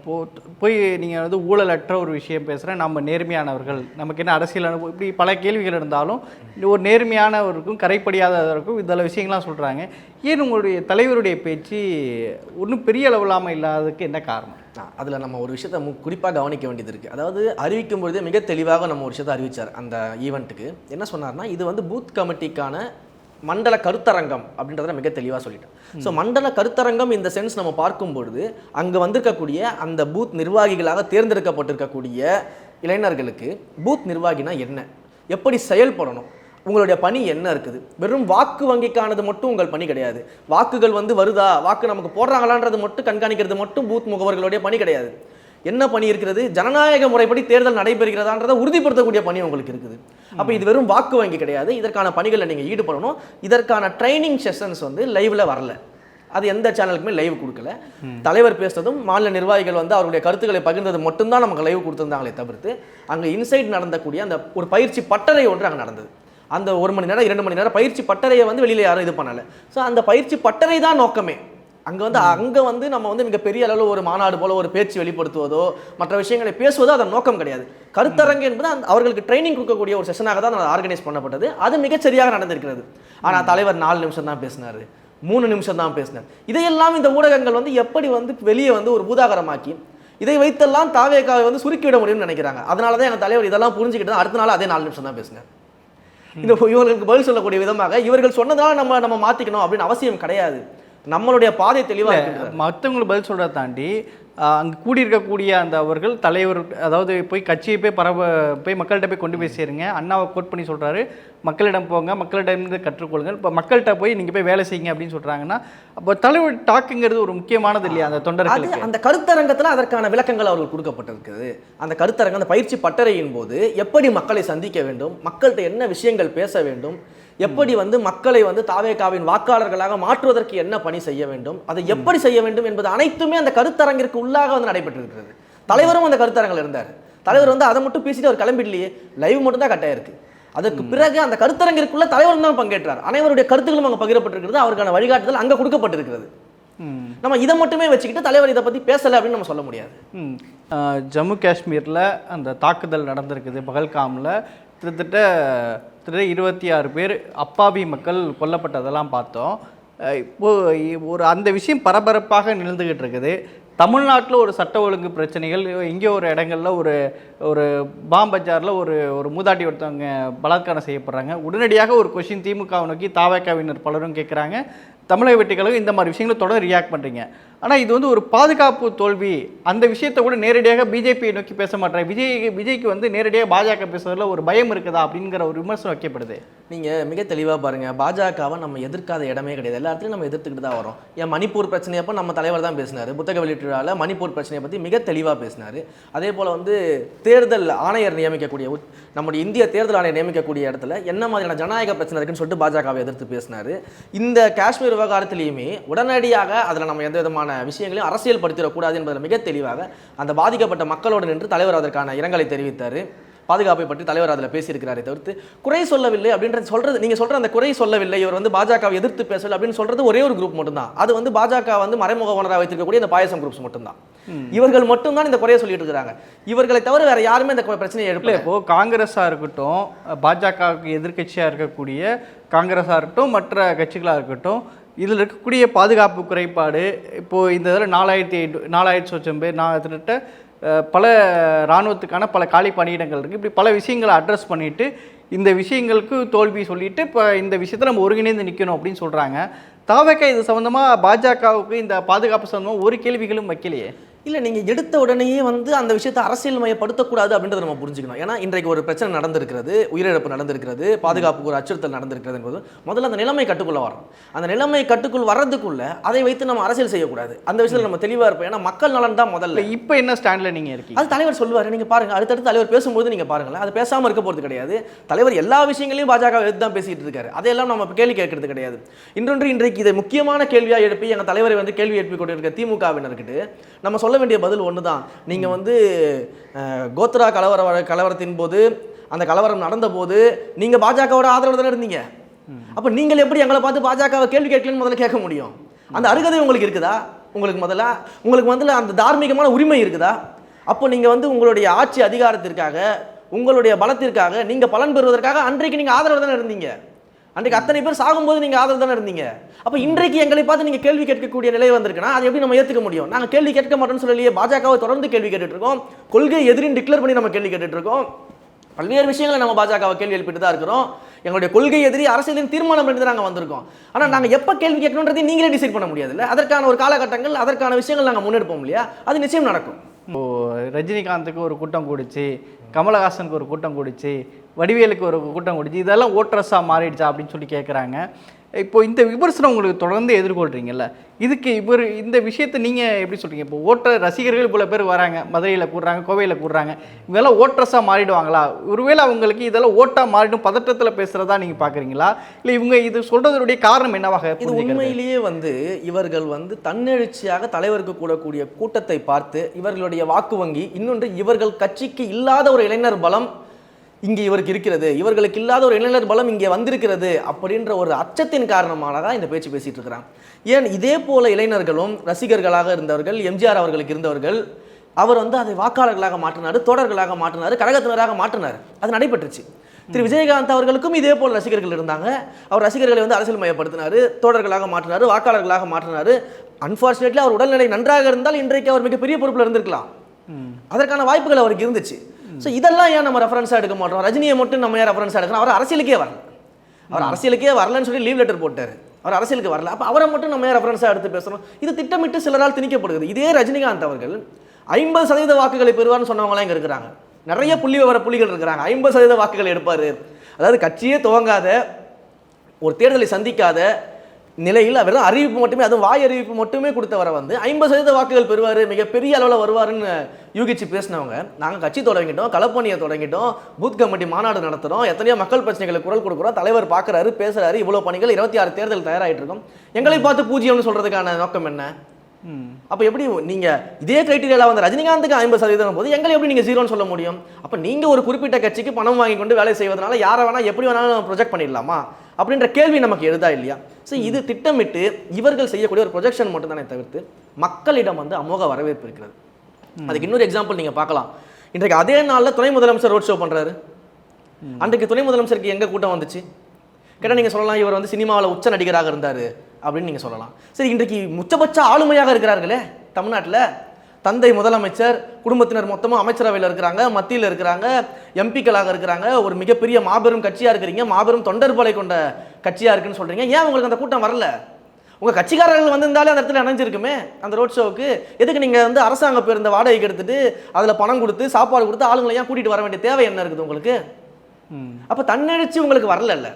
போ போய் நீங்கள் வந்து ஊழலற்ற ஒரு விஷயம் பேசுகிறேன் நம்ம நேர்மையானவர்கள். நமக்கு என்ன அரசியல் அனுபவம்? இப்படி பல கேள்விகள் இருந்தாலும் ஒரு நேர்மையானவருக்கும் கரைப்படியாதவருக்கும் இதில் விஷயங்கள்லாம் சொல்கிறாங்க ஏன் உங்களுடைய தலைவருடைய பேச்சு ஒன்றும் பெரிய அளவில்லாமல் இல்லாததுக்கு என்ன காரணம்? அதில் நம்ம ஒரு விஷயத்த மு குறிப்பாக கவனிக்க வேண்டியது இருக்குது அதாவது அறிவிக்கும் பொழுதே மிக தெளிவாக நம்ம ஒரு விஷயத்தை அறிவிச்சார் அந்த ஈவெண்ட்டுக்கு என்ன சொன்னார்னா இது வந்து பூத் கமிட்டிக்கான மண்டல கருத்தரங்கம் அப்படின்றத மிக தெளிவாக சொல்லிட்டேன். ஸோ மண்டல கருத்தரங்கம் இந்த சென்ஸ் நம்ம பார்க்கும் பொழுது அங்கே வந்திருக்கக்கூடிய அந்த பூத் நிர்வாகிகளாக தேர்ந்தெடுக்கப்பட்டிருக்கக்கூடிய இளைஞர்களுக்கு பூத் நிர்வாகினா என்ன? எப்படி செயல்படணும்? உங்களுடைய பணி என்ன இருக்குது? வெறும் வாக்கு வங்கிக்கானது மட்டும் உங்கள் பணி கிடையாது. வாக்குகள் வந்து வருதா? வாக்கு நமக்கு போடுறாங்களான்றது மட்டும் கண்காணிக்கிறது மட்டும் பூத் முகவர்களுடைய பணி கிடையாது. என்ன பணி இருக்கிறது? ஜனநாயக முறைப்படி தேர்தல் நடைபெறுகிறதான்றதை உறுதிப்படுத்தக்கூடிய பணி உங்களுக்கு இருக்குது. அப்போ இது வெறும் வாக்கு வங்கி கிடையாது. இதற்கான பணிகளில் நீங்கள் ஈடுபடணும். இதற்கான ட்ரைனிங் செஷன்ஸ் வந்து லைவ்ல வரல. அது எந்த சேனலுக்குமே லைவ் கொடுக்கல. தலைவர் பேசுனதும் மாநில நிர்வாகிகள் வந்து அவருடைய கருத்துக்களை பகிர்ந்தது மட்டும்தான் நமக்கு லைவ் கொடுத்திருந்தாங்களே தவிர்த்து அங்கே இன்சைட் நடந்தக்கூடிய அந்த ஒரு பயிற்சி பட்டறை ஒன்று அங்கே நடந்தது. அந்த ஒரு மணி நேரம் இரண்டு மணி நேரம் பயிற்சி பட்டறையை வந்து வெளியில் யாரும் இது பண்ணலை. ஸோ அந்த பயிற்சி பட்டறை தான் நோக்கமே. அங்கே வந்து அங்கே வந்து நம்ம வந்து மிகப்பெரிய அளவில் ஒரு மாநாடு போல ஒரு பேச்சு வெளிப்படுத்துவதோ மற்ற விஷயங்களை பேசுவதோ அதன் நோக்கம் கிடையாது. கருத்தரங்கு என்பது அவர்களுக்கு ட்ரைனிங் கொடுக்கக்கூடிய ஒரு செஷனாக தான் ஆர்கனைஸ் பண்ணப்பட்டது. அது மிகச்சரியாக நடந்திருக்கிறது. ஆனால் தலைவர் நாலு நிமிஷம் தான் பேசினார். மூணு நிமிஷம் தான் பேசினார். இதையெல்லாம் இந்த ஊடகங்கள் வந்து எப்படி வந்து வெளியே வந்து ஒரு பூதாகரமாக்கி இதை வைத்தெல்லாம் தாவேக்காவை வந்து சுருக்கிவிட முடியும்னு நினைக்கிறாங்க. அதனால தான் எங்கள் தலைவர் இதெல்லாம் புரிஞ்சுக்கிட்டு அடுத்த நாள் அதே நாலு நிமிஷம் தான் பேசினார். இந்த இவர்களுக்கு பதில் சொல்லக்கூடிய விதமாக இவர்கள் சொன்னதால நம்ம நம்ம மாத்திக்கணும் அப்படின்னு அவசியம் கிடையாது. நம்மளுடைய பாதை தெளிவாக மற்றவங்களுக்கு பதில் சொல்கிறத தாண்டி அங்க கூடியிருக்கக்கூடிய அந்த அவர்கள் தலைவர் அதாவது போய் கட்சியை போய் பரவ போய் மக்கள்கிட்ட போய் கொண்டு போய் சேருங்க. அண்ணாவை கோட் பண்ணி சொல்கிறாரு மக்களிடம் போங்க மக்களிடமிருந்து கற்றுக்கொள்ளுங்கள். இப்போ மக்கள்கிட்ட போய் நீங்கள் போய் வேலை செய்யுங்க அப்படின்னு சொல்கிறாங்கன்னா அப்போ தலைவர் டாக்குங்கிறது ஒரு முக்கியமானது இல்லையா? அந்த அது தொண்டர்களுக்கு அந்த கருத்தரங்கத்தில் அதற்கான விளக்கங்கள் அவர்கள் கொடுக்கப்பட்டிருக்குது. அந்த கருத்தரங்கம் அந்த பயிற்சி பட்டறையின் போது எப்படி மக்களை சந்திக்க வேண்டும்? மக்கள்கிட்ட என்ன விஷயங்கள் பேச வேண்டும்? எப்படி வந்து மக்களை வந்து தாவேகாவின் வாக்காளர்களாக மாற்றுவதற்கு என்ன பணி செய்ய வேண்டும்? அதை எப்படி செய்ய வேண்டும் என்பது அனைத்துமே அந்த கருத்தரங்கிற்கு உள்ளாக வந்து நடைபெற்றிருக்கிறது. தலைவரும் அந்த கருத்தரங்கில் இருந்தார். தலைவர் வந்து அதை மட்டும் பேசிட்டு அவர் கிளம்பிடலையே. லைவ் மட்டும் தான் கட்டாயிருக்கு அதற்கு பிறகு அந்த கருத்தரங்கிற்குள்ள தலைவர் தான் பங்கேற்றார். அனைவருடைய கருத்துக்களும் அங்கே பகிரப்பட்டிருக்கிறது. அவருக்கான வழிகாட்டுதல் அங்கே கொடுக்கப்பட்டிருக்கிறது. நம்ம இதை மட்டுமே வச்சுக்கிட்டு தலைவர் இதை பற்றி பேசலை அப்படின்னு நம்ம சொல்ல முடியாது. ஜம்மு காஷ்மீரில் அந்த தாக்குதல் நடந்திருக்குது பகல்காமில். கிட்டத்தட்ட கிட்டத்தட்ட இருபத்தி ஆறு பேர் அப்பாவி மக்கள் கொல்லப்பட்டதெல்லாம் பார்த்தோம். இப்போது ஒரு அந்த விஷயம் பரபரப்பாக நிழந்துக்கிட்டு இருக்குது. தமிழ்நாட்டில் ஒரு சட்ட ஒழுங்கு பிரச்சனைகள் எங்கேயோ ஒரு இடங்கள்ல ஒரு ஒரு பாம் பஜாரில் ஒரு ஒரு மூதாட்டி ஒருத்தவங்க பலாத்காரம் செய்யப்படுறாங்க. உடனடியாக ஒரு கொஷின் திமுகவை நோக்கி தாவக்காவினர் பலரும் கேட்குறாங்க. தமிழக வெட்டிகளும் இந்த மாதிரி விஷயங்களை தொடர்ந்து ரியாக்ட் பண்ணுறீங்க ஆனால் இது வந்து ஒரு பாதுகாப்பு தோல்வி. அந்த விஷயத்தை கூட நேரடியாக பிஜேபியை நோக்கி பேச மாட்டேன். விஜய் விஜய்க்கு வந்து நேரடியாக பாஜக பேசுறதுல ஒரு பயம் இருக்குதா அப்படிங்கிற ஒரு விமர்சனம் வைக்கப்படுது. நீங்கள் மிக தெளிவாக பாருங்கள் பாஜகவை நம்ம எதிர்க்காத இடமே கிடையாது. எல்லா இடத்துலையும் நம்ம எதிர்த்துக்கிட்டு தான் வரோம். ஏன் மணிப்பூர் பிரச்சனையப்போ நம்ம தலைவர் தான் பேசினார். புத்தக வெளியீட்டு விழாவில் மணிப்பூர் பிரச்சனையை பற்றி மிக தெளிவாக பேசினார். அதே போல் வந்து தேர்தல் ஆணையர் நியமிக்கக்கூடிய நம்முடைய இந்திய தேர்தல் ஆணையர் நியமிக்கக்கூடிய இடத்துல என்ன மாதிரியான ஜனநாயக பிரச்சனை இருக்குன்னு சொல்லிட்டு பாஜகவை எதிர்த்து பேசினார். இந்த காஷ்மீர் விவகாரத்திலையுமே உடனடியாக அதில் நம்ம எந்த விதமான விஷயங்களையும் அரசியல் படுத்திடக்கூடாது என்பதில் மிக தெளிவாக அந்த பாதிக்கப்பட்ட மக்களோடு நின்று தலைவர் அதற்கான இரங்கலை தெரிவித்தார். பாதுகாப்பை பற்றி தலைவர் அதில் பேசியிருக்கிறாரே தவிர்த்து குறை சொல்லவில்லை அப்படின்றது சொல்றது நீங்கள் சொல்கிற அந்த குறை சொல்லவில்லை இவர் வந்து பாஜகவை எதிர்த்து பேசல அப்படின்னு சொல்றது ஒரே ஒரு குரூப் மட்டும்தான். அது வந்து பாஜக வந்து மறைமுக ஓனராக வைத்திருக்கக்கூடிய இந்த பாயசம் குரூப்ஸ் மட்டும்தான். இவர்கள் மட்டும்தான் இந்த குறையை சொல்லிட்டு இருக்காங்க இவர்களை தவிர வேற யாருமே இந்த பிரச்சனையை எழுப்பல இப்போது காங்கிரஸாக இருக்கட்டும் பாஜகவுக்கு எதிர்க்கட்சியாக இருக்கக்கூடிய காங்கிரஸாக இருக்கட்டும் மற்ற கட்சிகளாக இருக்கட்டும் இதில் இருக்கக்கூடிய பாதுகாப்பு குறைபாடு இப்போது இந்த இதில் நாலாயிரத்தி எட்டு நாலாயிரத்தி சொச்சம் பேர் நான் கிட்டத்தட்ட பல இராணுவத்துக்கான பல காலி பணியிடங்கள் இருக்குது இப்படி பல விஷயங்களை அட்ரஸ் பண்ணிவிட்டு இந்த விஷயங்களுக்கு தோல்வி சொல்லிட்டு இப்போ இந்த விஷயத்தில் நம்ம ஒருங்கிணைந்து நிற்கணும் அப்படின்னு சொல்கிறாங்க தாவக்கா இது சம்மந்தமாக பாஜகவுக்கு இந்த பாதுகாப்பு சம்மந்தமாக ஒரு கேள்விகளும் வைக்கலையே? இல்லை நீங்கள் எடுத்த உடனேயே வந்து அந்த விஷயத்தை அரசியல் மயப்படுத்தக்கூடாது அப்படின்றத நம்ம புரிஞ்சுக்கணும். ஏன்னா இன்றைக்கு ஒரு பிரச்சனை நடந்திருக்கிறது உயிரிழப்பு நடந்திருக்கிறது பாதுகாப்புக்கு ஒரு அச்சுறுத்தல் நடந்திருக்கிறது என்பது முதல்ல அந்த நிலைமை கட்டுக்குள்ள வரணும். அந்த நிலைமை கட்டுக்குள் வர்றதுக்குள்ள அதை வைத்து நம்ம அரசியல் செய்யக்கூடாது. அந்த விஷயத்தில் நம்ம தெளிவாக இருப்போம். ஏன்னா மக்கள் நலன் தான் முதல்ல. இப்போ என்ன ஸ்டாண்டில் நீங்கள் இருக்கீங்க? அது தலைவர் சொல்லுவார். நீங்க பாருங்க அடுத்தடுத்து தலைவர் பேசும்போது நீங்க பாருங்களேன். அது பேசாம இருக்க போறது கிடையாது. தலைவர் எல்லா விஷயங்களையும் பாஜக எடுத்து தான் பேசிட்டு இருக்காரு. அதையெல்லாம் நம்ம கேள்வி கேட்கறது கிடையாது. இன்னொன்று இன்றைக்கு இதை முக்கியமான கேள்வியா எழுப்பி எங்க தலைவரை வந்து கேள்வி எழுப்பி கொண்டிருக்க திமுகவினர்கிட்ட நம்ம சொல்ல சொல்ல வேண்டிய பதில் ஒன்று தான் நீங்கள் வந்து கோத்ரா கலவர கலவரத்தின் போது அந்த கலவரம் நடந்த போது நீங்கள் பாஜகவோட ஆதரவு தானே இருந்தீங்க? அப்போ நீங்கள் எப்படி எங்களை பார்த்து பாஜகவை கேள்வி கேட்கலன்னு முதல்ல கேட்க முடியும்? அந்த அருகதை உங்களுக்கு இருக்குதா? உங்களுக்கு முதல்ல உங்களுக்கு முதல்ல அந்த தார்மீகமான உரிமை இருக்குதா? அப்போ நீங்கள் வந்து உங்களுடைய ஆட்சி அதிகாரத்திற்காக உங்களுடைய பலத்திற்காக நீங்கள் பலன் பெறுவதற்காக அன்றைக்கு நீங்கள் ஆதரவு தானே இருந்தீங்க? அன்றைக்கு அத்தனை பேர் சாகும்போது நீங்கள் ஆதரவு தானே இருந்தீங்க? அப்போ இன்றைக்கு எங்களை பார்த்து நீங்கள் கேள்வி கேட்கக்கூடிய நிலை வந்திருக்குன்னா அதை எப்படி நம்ம ஏற்றுக்க முடியும்? நாங்கள் கேள்வி கேட்க மாட்டோம்னு சொல்லலையே பாஜகவை தொடர்ந்து கேள்வி கேட்டுட்ருக்கோம் கொள்கை எதிரின்னு டிக்ளேர் பண்ணி நம்ம கேள்வி கேட்டுட்ருக்கோம் பல்வேறு விஷயங்களை நம்ம பாஜகவை கேள்வி எழுப்பிட்டு தான் இருக்கிறோம். எங்களுடைய கொள்கை எதிரி அரசியலின் தீர்மானம் பண்ணி நாங்கள் வந்திருக்கோம். ஆனால் நாங்கள் எப்போ கேள்வி கேட்கணுன்றதை நீங்களே டிசைட் பண்ண முடியாதுல்ல. அதற்கான ஒரு காலகட்டங்கள் அதற்கான விஷயங்கள் நாங்கள் முன்னெடுப்போம் இல்லையா? அது நிச்சயம் நடக்கும். ரஜினிகாந்துக்கு ஒரு கூட்டம் கூடிச்சு. கமலஹாசனுக்கு ஒரு கூட்டம் கூடிச்சு வடிவேலுக்கு ஒரு கூட்டம் கூடிச்சு இதெல்லாம் ஓட்ரஸாக மாறிடுச்சா அப்படின்னு சொல்லி கேட்குறாங்க இப்போ இந்த விமர்சனம் உங்களுக்கு தொடர்ந்து எதிர்கொள்கிறீங்கல்ல இதுக்கு இவர் இந்த விஷயத்தை நீங்கள் எப்படி சொல்கிறீங்க இப்போ ஓட்ட ரசிகர்கள் இவ்வளோ பேர் வராங்க மதுரையில் கூடுறாங்க கோவையில் கூடுறாங்க இவங்கெல்லாம் ஓட்ரஸாக மாறிடுவாங்களா? ஒருவேளை அவங்களுக்கு இதெல்லாம் ஓட்டாக மாறிடும் பதட்டத்தில் பேசுகிறதா நீங்கள் பார்க்குறீங்களா இல்லை இவங்க இது சொல்கிறதுடைய காரணம் என்னவாக இது? உண்மையிலேயே வந்து இவர்கள் வந்து தன்னெழுச்சியாக தலைவருக்கு கூடக்கூடிய கூட்டத்தை பார்த்து இவர்களுடைய வாக்கு வங்கி இன்னொன்று இவர்கள் கட்சிக்கு இல்லாத ஒரு இளைஞர் பலம் இங்கே இவருக்கு இருக்கிறது இவர்களுக்கு இல்லாத ஒரு இளைஞர் பலம் இங்கே வந்திருக்கிறது அப்படின்ற ஒரு அச்சத்தின் காரணமாக தான் இந்த பேச்சு பேசிட்டு இருக்கிறாங்க ஏன் இதே போல இளைஞர்களும் ரசிகர்களாக இருந்தவர்கள் எம்ஜிஆர் அவர்களுக்கு இருந்தவர்கள் அவர் வந்து அதை வாக்காளர்களாக மாற்றினார் தோழர்களாக மாற்றினார் கழகத்தினராக மாற்றினார். அது நடைபெற்றுச்சு. திரு விஜயகாந்த் அவர்களுக்கும் இதே போல் ரசிகர்கள் இருந்தாங்க. அவர் ரசிகர்களை வந்து அரசியல் மயப்படுத்தினார் தோழர்களாக மாற்றினார் வாக்காளர்களாக மாற்றினார். அன்ஃபார்ச்சுனேட்லி அவர் உடல்நிலை நன்றாக இருந்தால் இன்றைக்கு அவர் மிகப்பெரிய பொறுப்பில் இருந்திருக்கலாம். அதற்கான வாய்ப்புகள் அவருக்கு இருந்துச்சு. ஸோ இதெல்லாம் ஏன் நம்ம ரெஃபரன்ஸாக எடுக்க மாட்டோம்? ரஜினியை மட்டும் நம்ம ஏன் ரெஃபரன்ஸாக எடுக்கணும்? அவர் அரசியலுக்கே வரல. அவர் அரசியலுக்கே வரலன்னு சொல்லி லீவ் லெட்டர் போட்டார். அவர் அரசியலுக்கு வரல. அப்போ அவரை மட்டும் நம்ம ஏன் ரெஃபரன்ஸாக எடுத்து பேசுகிறோம் இது திட்டமிட்டு சிலரால் திணிக்கப்படுகிறது. இதே ரஜினிகாந்த் அவர்கள் ஐம்பது சதவீத வாக்குகளை பெறுவார்னு சொன்னவங்களாம் இங்கே இருக்கிறாங்க. நிறைய புள்ளி விவர புள்ளிகள் இருக்கிறாங்க. ஐம்பது சதவீத வாக்குகள் எடுப்பார். அதாவது கட்சியே துவங்காத ஒரு தேர்தலை சந்திக்காத நிலையில் அவர் தான் அறிவிப்பு மட்டுமே அதுவும் வாய் அறிவிப்பு மட்டுமே கொடுத்தவரை வந்து ஐம்பது சதவீத வாக்குகள் பெறுவார் மிகப்பெரிய அளவில் வருவாருன்னு யூகிச்சு பேசினவங்க. நாங்கள் கட்சி தொடங்கிட்டோம் களப்பணியை தொடங்கிட்டோம் பூத் கமிட்டி மாநாடு நடத்துகிறோம் எத்தனையோ மக்கள் பிரச்சனைகளுக்கு குரல் கொடுக்குறோம் தலைவர் பார்க்குறாரு பேசுகிறாரு இவ்வளோ பணிகள் இருபத்தி ஆறு தேர்தல் தயாராகிட்டு இருக்கோம். எங்களை பார்த்து பூஜ்ஜியம்னு சொல்கிறதுக்கான நோக்கம் என்ன? அப்போ எப்படி நீங்கள் இதே கிரைட்டீரியாவில் வந்து ரஜினிகாந்துக்கு ஐம்பது சதவீதம் போது எங்களை எப்படி நீங்கள் ஜீரோன்னு சொல்ல முடியும்? அப்போ நீங்கள் ஒரு குறிப்பிட்ட கட்சிக்கு பணம் வாங்கி கொண்டு வேலை செய்வதனால யாரை வேணால் எப்படி வேணாலும் ப்ரொஜெக்ட் பண்ணிடலாமா? அப்படின்ற கேள்வி நமக்கு எழுதா இல்லையா? ஸோ இது திட்டமிட்டு இவர்கள் செய்யக்கூடிய ஒரு ப்ரொஜெக்ஷன் மட்டும் தானே தவிர்த்து மக்களிடம் வந்து அமோக வரவேற்பு இருக்கிறது. அதுக்கு இன்னொரு எக்ஸாம்பிள் நீங்கள் பார்க்கலாம். இன்றைக்கு அதே நாளில் துணை முதலமைச்சர் ரோட் ஷோ பண்ணுறாரு அன்றைக்கு துணை முதலமைச்சருக்கு எங்கே கூட்டம் வந்துச்சு? கேட்டால் நீங்கள் சொல்லலாம் இவர் வந்து சினிமாவில் உச்ச நடிகராக இருந்தார். அப்படின்னு நீங்கள் சொல்லலாம். சரி இன்றைக்கு உச்சபட்ச ஆளுமையாக இருக்கிறார்களே தமிழ்நாட்டில் தந்தை முதலமைச்சர் குடும்பத்தினர் மொத்தமும் அமைச்சரவையில் இருக்கிறாங்க மத்தியில் இருக்கிறாங்க எம்பிக்களாக இருக்கிறாங்க ஒரு மிகப்பெரிய மாபெரும் கட்சியாக இருக்கிறீங்க மாபெரும் தொண்டர் பலை கொண்ட கட்சியாக இருக்குன்னு சொல்கிறீங்க ஏன் உங்களுக்கு அந்த கூட்டம் வரல? உங்கள் கட்சிக்காரர்கள் வந்திருந்தாலே அந்த இடத்துல இணைஞ்சிருக்குமே அந்த ரோட் ஷோவுக்கு. எதுக்கு நீங்கள் வந்து அரசாங்க பேருந்த வாடகைக்கு எடுத்துட்டு அதில் பணம் கொடுத்து சாப்பாடு கொடுத்து ஆளுங்களை ஏன் கூட்டிகிட்டு வர வேண்டிய தேவை என்ன இருக்குது உங்களுக்கு? அப்போ தன்னெழுச்சி உங்களுக்கு வரலல்ல.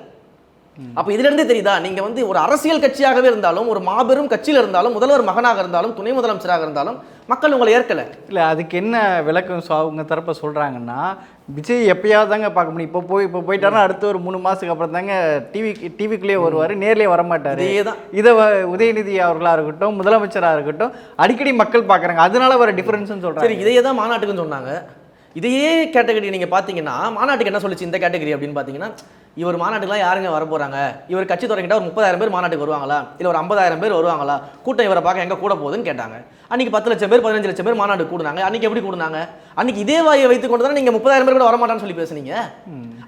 அப்போ இதுல இருந்தே தெரியுதா? நீங்க வந்து ஒரு அரசியல் கட்சியாகவே இருந்தாலும் ஒரு மாபெரும் கட்சியில் இருந்தாலும் முதல்வர் மகனாக இருந்தாலும் துணை முதலமைச்சராக இருந்தாலும் மக்கள் உங்களை ஏற்கல. இல்லை அதுக்கு என்ன விளக்கம் சொ- அவங்க தரப்ப சொல்கிறாங்கன்னா விஜய் எப்பயாவது தாங்க பார்க்க முடியும். இப்போ போய் இப்போ போயிட்டாருன்னா அடுத்த ஒரு மூணு மாதத்துக்கு அப்புறம் தாங்க டிவி டிவிக்குள்ளேயே வருவார் நேர்லேயே வரமாட்டார். இதேதான். இதை உதயநிதி அவர்களாக இருக்கட்டும் முதலமைச்சராக இருக்கட்டும் அடிக்கடி மக்கள் பார்க்குறாங்க அதனால வர டிஃப்ரென்ஸ்னு சரி சொல்கிறாங்க இதையே தான் மாநாட்டுக்குன்னு சொன்னாங்க. இதையே கேட்டகரி நீங்க பார்த்தீங்கன்னா மாநாட்டுக்கு என்ன சொல்லுச்சு இந்த கேட்டகரி அப்படின்னு பார்த்தீங்கன்னா இவர் மாநாட்டுக்குலாம் யாருங்க வர போறாங்க இவர் கட்சி தொடங்கிட்டா ஒரு முப்பதாயிரம் பேர் மாநாட்டுக்கு வருவாங்களா? இல்லை ஒரு ஐம்பதாயிரம் பேர் வருவாங்களா? கூட்டம் இவரை பார்க்க எங்க கூட போகுதுன்னு கேட்டாங்க. அன்னைக்கு பத்து லட்சம் பேர் பதினஞ்சு லட்சம் பேர் மாநாடு கூடுனாங்க. அன்னைக்கு எப்படி கூடுனாங்க? அன்னைக்கு இதே வாயை வைத்து கொண்டு தானே நீங்க முப்பதாயிரம் பேர் கூட வரமாட்டான்னு சொல்லி பேசுனீங்க.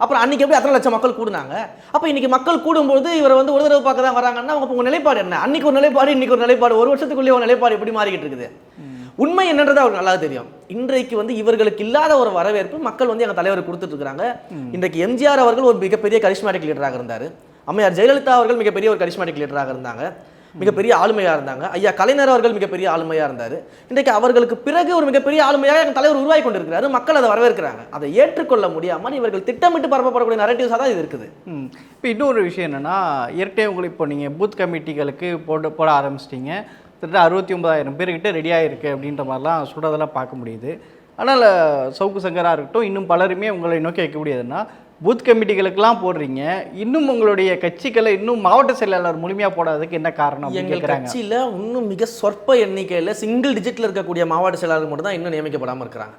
அப்புறம் அன்னைக்கு எப்படி அத்தனை லட்சம் மக்கள் கூடுனாங்க? அப்போ இன்னைக்கு மக்கள் கூடும்போது இவரை வந்து ஒரு தடவை பார்க்க தான் வராங்கன்னா உங்க உங்க நிலைப்பாடு என்ன? அன்னைக்கு ஒரு நிலைப்பாடு இன்னைக்கு ஒரு நிலைப்பாடு. ஒரு வருஷத்துக்குள்ளே ஒரு நிலைப்பாடு எப்படி மாறிக்கிட்டு இருக்குது? உண்மை என்னன்றது அவருக்கு நல்லா தெரியும். இன்றைக்கு வந்து இவர்களுக்கு இல்லாத ஒரு வரவேற்பு மக்கள் வந்து எங்க தலைவர் கொடுத்துட்டு இருக்காங்க இன்றைக்கு எம்ஜிஆர் அவர்கள் ஒரு மிகப்பெரிய கரிஷ்மாட்டிக் லீடராக இருந்தார். அம்மையார் ஜெயலலிதா அவர்கள் மிகப்பெரிய ஒரு கரிஷ்மாட்டிக் லீடராக இருந்தாங்க. மிகப்பெரிய ஆளுமையா இருந்தாங்க. ஐயா கலைஞர் அவர்கள் மிகப்பெரிய ஆளுமையா இருந்தார். இன்றைக்கு அவர்களுக்கு பிறகு ஒரு மிகப்பெரிய ஆளுமையாக எங்கள் தலைவர் உருவாகி கொண்டிருக்கிறாரு. மக்கள் அதை வரவேற்கிறாங்க. அதை ஏற்றுக்கொள்ள முடியாமல் இவர்கள் திட்டமிட்டு பரப்பப்படக்கூடிய நரேட்டிவ்ஸாக தான் இது இருக்குது. இப்போ இன்னொரு விஷயம் என்னென்னா இயற்கை உங்களுக்கு இப்போ நீங்கள் பூத் கமிட்டிகளுக்கு போட போட ஆரம்பிச்சிட்டிங்க. கிட்டத்தட்ட அறுபத்தி ஒன்பதாயிரம் பேர்கிட்ட ரெடியாக இருக்குது அப்படின்ற மாதிரிலாம் சொல்கிறதெல்லாம் பார்க்க முடியுது. ஆனால் சவுக்கு சங்கராக இருக்கட்டும் இன்னும் பலருமே உங்களை நோக்கி வைக்க முடியாதுன்னா பூத் கமிட்டிகளுக்கெல்லாம் போடுறீங்க. இன்னும் உங்களுடைய கட்சிகளை இன்னும் மாவட்ட செயலாளர் முழுமையாக போடாததுக்கு என்ன காரணம் எங்கள் கட்சியில் இன்னும் மிக சொற்ப எண்ணிக்கையில் சிங்கிள் டிஜிட்டில் இருக்கக்கூடிய மாவட்ட செயலாளர்கள் மட்டும் தான் இன்னும் நியமிக்கப்படாமல் இருக்கிறாங்க.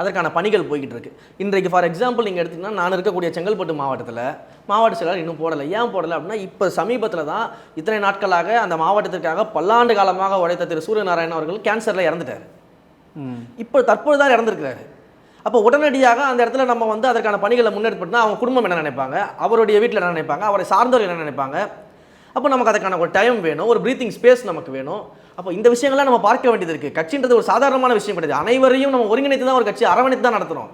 அதற்கான பணிகள் போய்கிட்டு இருக்கு. இன்றைக்கு ஃபார் எக்ஸாம்பிள் நீங்கள் எடுத்தீங்கன்னா நான் இருக்கக்கூடிய செங்கல்பட்டு மாவட்டத்தில் மாவட்ட செயலாளர் இன்னும் போடலை. ஏன் போடலை அப்படின்னா இப்போ சமீபத்தில் தான் இத்தனை நாட்களாக அந்த மாவட்டத்திற்காக பல்லாண்டு காலமாக உழைத்த திரு சூரியநாராயணன் அவர்கள் கேன்சரில் இறந்துட்டார். இப்போ தற்போது தான் இறந்துருக்கிறாரு. அப்போ உடனடியாக அந்த இடத்துல நம்ம வந்து அதற்கான பணிகளை முன்னெடுப்போம்னா அவங்க குடும்பம் என்ன நினைப்பாங்க? அவருடைய வீட்டில் என்ன நினைப்பாங்க? அவரை சார்ந்தவர்கள் என்ன நினைப்பாங்க? அப்போ நமக்கு அதுக்கான ஒரு டைம் வேணும் ஒரு ப்ரீத்திங் ஸ்பேஸ் நமக்கு வேணும். அப்போ இந்த விஷயங்கள்லாம் நம்ம பார்க்க வேண்டியது இருக்குது கட்சின்றது ஒரு சாதாரணமான விஷயம் கிடையாது. அனைவரையும் நம்ம ஒருங்கிணைத்து தான் ஒரு கட்சி அரவணைத்து தான் நடத்துகிறோம்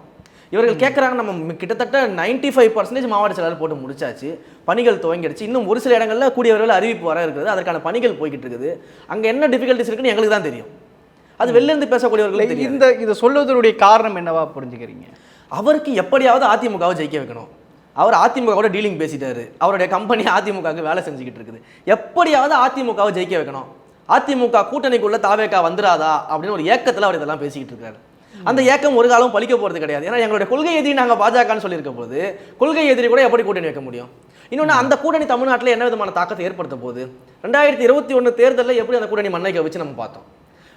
இவர்கள் கேட்குறாங்க நம்ம கிட்டத்தட்ட 95% ஃபைவ் பர்சன்டேஜ் மாவட்ட செயலாளர் போட்டு முடிச்சாச்சு. பணிகள் துவங்கிடுச்சு. இன்னும் ஒரு சில இடங்களில் கூடிய விரைவில் அறிவிப்பு வர இருக்குது. அதற்கான பணிகள் போய்கிட்டு இருக்குது. அங்கே என்ன டிஃபிகல்ட்டிஸ் இருக்குன்னு எங்களுக்கு தான் தெரியும். அது வெளில இருந்து பேசக்கூடியவர்களுக்கு தெரியும் இந்த இதை சொல்வதனுடைய காரணம் என்னவா புரிஞ்சுக்கிறீங்க? அவருக்கு எப்படியாவது அதிமுகவை ஜெயிக்க வைக்கணும். அவர் அதிமுகவோட டீலிங் பேசிட்டாரு. அவருடைய கம்பெனி அதிமுகவுக்கு வேலை செஞ்சுக்கிட்டு இருக்குது. எப்படியாவது அதிமுகவை ஜெயிக்க வைக்கணும். அதிமுக கூட்டணிக்குள்ள தாவேக்கா வந்துராதா? அப்படின்னு ஒரு ஏக்கத்தில் அவர் இதெல்லாம் பேசிக்கிட்டு இருக்காரு. அந்த ஏக்கம் ஒரு காலம் பலிக்க போகிறது கிடையாது. ஏன்னா எங்களுடைய கொள்கை எதிரி நாங்கள் பாஜகன்னு சொல்லியிருக்க போது கொள்கை எதிரி கூட எப்படி கூட்டணி வைக்க முடியும்? இன்னொன்று அந்த கூட்டணி தமிழ்நாட்டில் என்ன விதமான தாக்கத்தை ஏற்படுத்த போகுது? ரெண்டாயிரத்தி இருபத்தி ஒன்று தேர்தலில் எப்படி அந்த கூட்டணி மண்ணை வச்சு நம்ம பார்த்தோம்?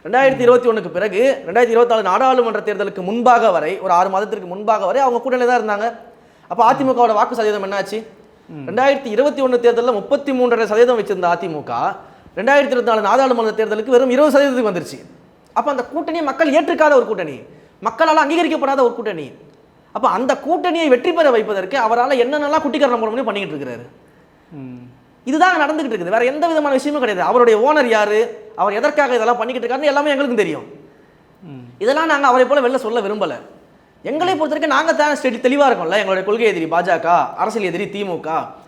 ரெண்டாயிரத்தி இருபத்தி ஒன்றுக்கு பிறகு ரெண்டாயிரத்தி இருபத்தாலு நாடாளுமன்ற தேர்தலுக்கு முன்பாக வரை ஒரு ஆறு மாதத்திற்கு முன்பாக வரை அவங்க கூட்டணியில் தான் இருந்தாங்க. அப்போ அதிமுகவோட வாக்கு சதவீதம் என்னாச்சு? ரெண்டாயிரத்தி இருபத்தி ஒன்று தேர்தலில் முப்பத்தி மூன்றரை சதவீதம் வச்சிருந்த அதிமுக ரெண்டாயிரத்தி இருபத்தி நாலு நாடாளுமன்ற தேர்தலுக்கு வெறும் இருபது சதவீதத்துக்கு வந்துருச்சு. அப்போ அந்த கூட்டணியை மக்கள் ஏற்றுக்காத ஒரு கூட்டணி மக்களால் அங்கீகரிக்கப்படாத ஒரு கூட்டணி. அப்போ அந்த கூட்டணியை வெற்றி பெற வைப்பதற்கு அவரால் என்னென்னலாம் குட்டிக்கரணம் முடியும் பண்ணிக்கிட்டு இருக்கிறாரு. இதுதான் நடந்துகிட்டு இருக்குது. வேற எந்த விதமான விஷயமும் கிடையாது. அவருடைய ஓனர் யாரு? அவர் எதற்காக இதெல்லாம் பண்ணிக்கிட்டு இருக்காருன்னு எல்லாமே எங்களுக்கும் தெரியும். இதெல்லாம் நாங்கள் அவரை போல வெளில சொல்ல விரும்பல. எங்களை பொறுத்த வரைக்கும் நாங்கள் தான் ஸ்டெடி தெளிவாக இருக்கோம்ல. எங்களுடைய கொள்கை எதிரி பாஜக அரசியல் எதிரி திமுக.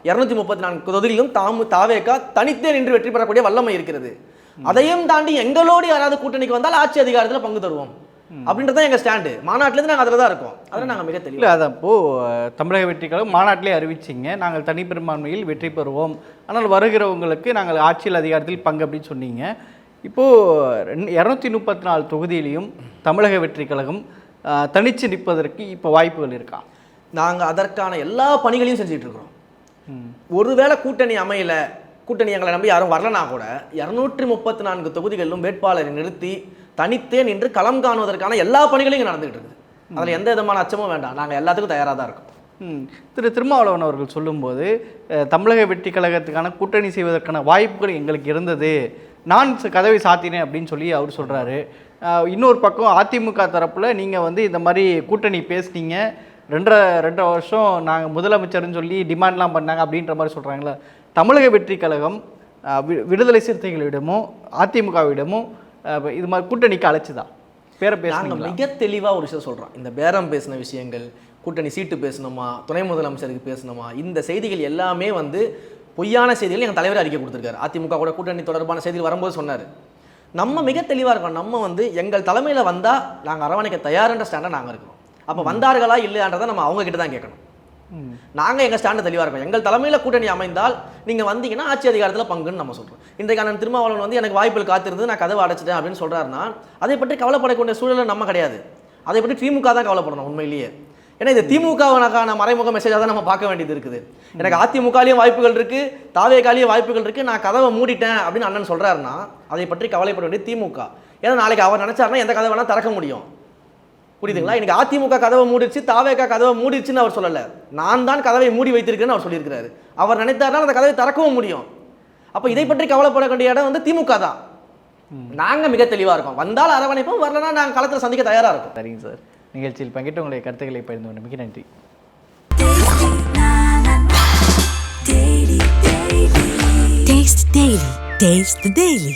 இரநூத்தி முப்பத்தி நான்கு தொகுதியிலும் தாமு தாவேக்கா தனித்தே நின்று வெற்றி பெறக்கூடிய வல்லமை இருக்கிறது. அதையும் தாண்டி எங்களோடு யாராவது கூட்டணிக்கு வந்தால் ஆட்சி அதிகாரத்தில் பங்கு தருவோம். அப்படின்றது தான் எங்கள் ஸ்டாண்டு மாநாட்டிலேருந்து நாங்கள் அதில் தான் இருக்கோம். அதில் நாங்கள் மிக இல்லை அதான். இப்போது தமிழக வெற்றி கழகம் மாநாட்டிலே அறிவிச்சிங்க. நாங்கள் தனிப்பெரும்பான்மையில் வெற்றி பெறுவோம். ஆனால் வருகிறவங்களுக்கு நாங்கள் ஆட்சியில் அதிகாரத்தில் பங்கு அப்படின்னு சொன்னீங்க. இப்போது இரநூத்தி முப்பத்தி நாலு தொகுதியிலையும் தமிழக வெற்றி கழகம் தனிச்சு நிற்பதற்கு இப்போ வாய்ப்புகள் இருக்கா? நாங்கள் அதற்கான எல்லா பணிகளையும் செஞ்சுட்டு இருக்கிறோம். ஒருவேளை கூட்டணி அமையல கூட்டணி எங்களை நம்பி யாரும் வரலனா கூட இரநூற்றி முப்பத்தி நான்கு தொகுதிகளிலும் வேட்பாளரை நிறுத்தி தனித்தே நின்று களம் காணுவதற்கான எல்லா பணிகளையும் இங்கே நடந்துகிட்டு இருக்குது. அதில் எந்த விதமான அச்சமும் வேண்டாம். நாங்கள் எல்லாத்துக்கும் தயாராக தான் இருக்கோம். திரு திருமாவளவன் அவர்கள் சொல்லும்போது தமிழக வெற்றி கழகத்துக்கான கூட்டணி செய்வதற்கான வாய்ப்புகள் எங்களுக்கு இருந்தது. நான் கதவை சாத்தினேன் அப்படின்னு சொல்லி அவர் சொல்கிறாரு இன்னொரு பக்கம் அதிமுக தரப்பில் நீங்கள் வந்து இந்த மாதிரி கூட்டணி பேசுனீங்க. ரெண்டரை ரெண்டரை வருஷம் நாங்கள் முதலமைச்சர்னு சொல்லி டிமாண்ட்லாம் பண்ணாங்க அப்படின்ற மாதிரி சொல்கிறாங்களே தமிழக வெற்றி கழகம் விடுதலை சிறுத்தைகளிடமும் அதிமுகவிடமும் இது மாதிரி கூட்டணிக்கு அழைச்சுதா பேரை நாங்கள் பேசுனீங்களா? மிக தெளிவாக ஒரு விஷயம் சொல்கிறோம் இந்த பேரம் பேசின விஷயங்கள் கூட்டணி சீட்டு பேசணுமா துணை முதலமைச்சருக்கு பேசணுமா இந்த செய்திகள் எல்லாமே வந்து பொய்யான செய்திகள் எங்கள் தலைவர் அறிக்கை கொடுத்துருக்காரு. அதிமுக கூட கூட்டணி தொடர்பான செய்திகள் வரும்போது சொன்னார். நம்ம மிக தெளிவாக இருக்கோம். நம்ம வந்து எங்கள் தலைமையில் வந்தால் நாங்கள் அரவணைக்க தயார்ன்ற ஸ்டாண்டை நாங்கள் இருக்கோம். அப்போ வந்தார்களா இல்லையான்றதை நம்ம அவங்க கிட்ட தான் கேட்கணும். நாங்கள் எங்கள் ஸ்டாண்டு தெளிவாக இருக்கோம். எங்கள் தலைமையில் கூட்டணி அமைந்தால் நீங்கள் வந்தீங்கன்னா ஆட்சி அதிகாரத்தில் பங்குன்னு நம்ம சொல்கிறோம் இன்றைக்கான திருமாவளவன் வந்து எனக்கு வாய்ப்புகள் காத்திருந்து நான் கதவை அடைச்சிட்டேன் அப்படின்னு சொல்கிறாருன்னா அதை பற்றி கவலைப்படக்கூடிய சூழலில் நம்ம கிடையாது. அதை பற்றி திமுக தான் கவலைப்படணும் உண்மையிலேயே. ஏன்னா இது திமுகவுக்கான மறைமுக மெசேஜாக தான் நம்ம பார்க்க வேண்டியது இருக்குது. எனக்கு அதிமுகலையும் வாய்ப்புகள் இருக்குது தாவேகாலையும் வாய்ப்புகள் இருக்குது நான் கதவை மூடிட்டேன் அப்படின்னு அண்ணன் சொல்கிறாருன்னா அதை பற்றி கவலைப்பட வேண்டிய திமுக. ஏன்னா நாளைக்கு அவர் நினச்சாருன்னா எந்த கதை வேணால் திறக்க முடியும்? புரியுதுங்களா? இன்னைக்கு அதிமுக கதவை மூடிடுச்சு தாவேகா கதவை மூடிடுச்சுன்னு அவர் சொல்லல. நான் தான் கதவை மூடி வைத்திருக்கேன்னு அவர் சொல்லியிருக்கிறாரு. அவர் நினைத்தாருன்னா அந்த கதவை திறக்கவும் முடியும். அப்போ இதை பற்றி கவலைப்பட வேண்டிய இடம் வந்து திமுக தான். நாங்க மிக தெளிவா இருக்கோம். வந்தால் அரவணைப்போம் வரலன்னா நாங்க களத்துல சந்திக்க தயாரா இருக்கோம். சரிங்க சார். நிகழ்ச்சியில் பங்கிட்டு உங்களுடைய கருத்துக்களை பகிர்ந்து கொண்டு மிக நன்றி. Taste the Daily. Taste the Daily.